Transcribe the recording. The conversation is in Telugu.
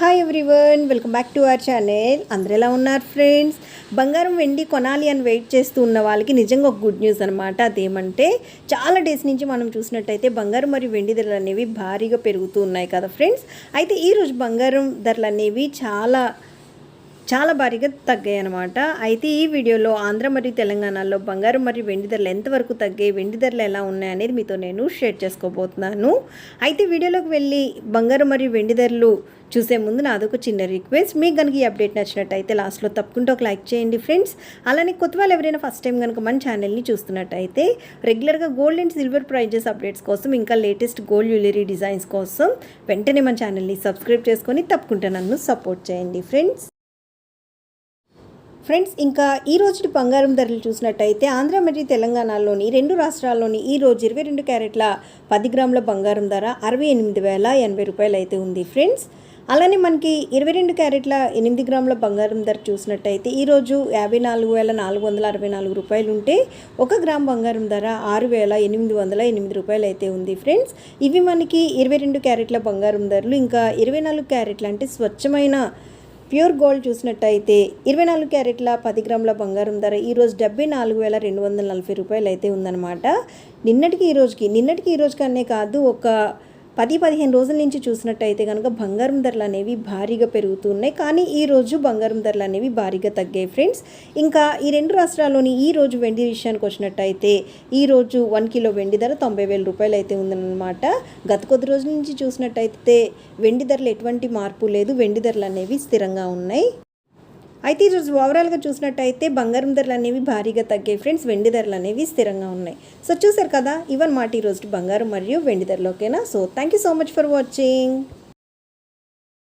Hi everyone welcome back to our channel. అందరు ఎలా ఉన్నారు ఫ్రెండ్స్? బంగారం వెండి కొనాలి అని వెయిట్ చేస్తూ ఉన్న వాళ్ళకి నిజంగా ఒక గుడ్ న్యూస్ అనమాట అదేమంటే చాలా డేస్ నుంచి మనం చూసినట్టయితే బంగారం మరియు వెండి ధరలు అనేవి భారీగా పెరుగుతూ ఉన్నాయి కదా ఫ్రెండ్స్? అయితే ఈరోజు బంగారం ధరలు అనేవి చాలా చాలా భారీగా తగ్గాయి అనమాట అయితే ఈ వీడియోలో ఆంధ్ర మరియు తెలంగాణలో బంగారం మరియు వెండి ధరలు ఎంతవరకు తగ్గాయి వెండి ధరలు ఎలా ఉన్నాయి అనేది మీతో నేను షేర్ చేసుకోబోతున్నాను. అయితే వీడియోలోకి వెళ్ళి బంగారం మరియు వెండి ధరలు చూసే ముందు నాదొక చిన్న రిక్వెస్ట్. మీకు కనుక ఈ అప్డేట్ నచ్చినట్టయితే లాస్ట్లో తప్పకుండా ఒక లైక్ చేయండి ఫ్రెండ్స్. అలానే కొత్త వాళ్ళు ఎవరైనా ఫస్ట్ టైం కనుక మన ఛానల్ని చూస్తున్నట్టయితే రెగ్యులర్గా gold and silver prices updates కోసం ఇంకా లేటెస్ట్ గోల్డ్ జ్యువెలరీ డిజైన్స్ కోసం వెంటనే మన ఛానల్ని సబ్స్క్రైబ్ చేసుకొని తప్పకుండా నన్ను సపోర్ట్ చేయండి ఫ్రెండ్స్. ఫ్రెండ్స్ ఇంకా ఈ రోజు బంగారం ధరలు చూసినట్టయితే ఆంధ్ర మరియు తెలంగాణలోని రెండు రాష్ట్రాల్లోని ఈ రోజు ఇరవై రెండు క్యారెట్ల పది గ్రాముల బంగారం ధర అరవై ఎనిమిది వేల ఎనభై రూపాయలు అయితే ఉంది ఫ్రెండ్స్. అలానే మనకి ఇరవై రెండు క్యారెట్ల ఎనిమిది గ్రాముల బంగారం ధర చూసినట్టయితే ఈరోజు యాభై నాలుగు వేల నాలుగు వందల అరవై నాలుగు రూపాయలు ఉంటే ఒక గ్రామ్ బంగారం ధర ఆరు వేల ఎనిమిది వందల ఎనిమిది రూపాయలు అయితే ఉంది ఫ్రెండ్స్. ఇవి మనకి ఇరవై రెండు క్యారెట్ల బంగారం ధరలు ఇంకా ఇరవై నాలుగు క్యారెట్లు అంటే స్వచ్ఛమైన ప్యూర్ గోల్డ్ చూసినట్టయితే ఇరవై నాలుగు క్యారెట్ల పది గ్రాముల బంగారం ధర ఈరోజు డెబ్బై నాలుగు వేల రెండు వందల నలభై రూపాయలు అయితే ఉందన్నమాట. నిన్నటికి ఈ రోజుకి నిన్నటికి ఈరోజు కన్నే కాదు ఒక పది పదిహేను రోజుల నుంచి చూసినట్టయితే కనుక బంగారం ధరలు అనేవి భారీగా పెరుగుతున్నాయి. కానీ ఈ రోజు బంగారం ధరలు అనేవి భారీగా తగ్గాయి ఫ్రెండ్స్. ఇంకా ఈ రెండు రాష్ట్రాల్లోని ఈ రోజు వెండి విషయానికి వచ్చినట్టయితే ఈ రోజు వన్ కిలో వెండి ధర తొంభై వేల రూపాయలు అయితే ఉందన్నమాట. గత కొద్ది రోజుల నుంచి చూసినట్టయితే వెండి ధరలు ఎటువంటి మార్పు లేదు. వెండి ధరలు అనేవి స్థిరంగా ఉన్నాయి. అయితే ఈరోజు ఓవరాల్గా చూసినట్టయితే బంగారం ధరలు అనేవి భారీగా తగ్గాయి ఫ్రెండ్స్. వెండి ధరలు అనేవి స్థిరంగా ఉన్నాయి. సో చూసారు కదా ఇవన్నమాట ఈరోజు బంగారం మరియు వెండి ధరలు ఓకేనా? So thank you so much for watching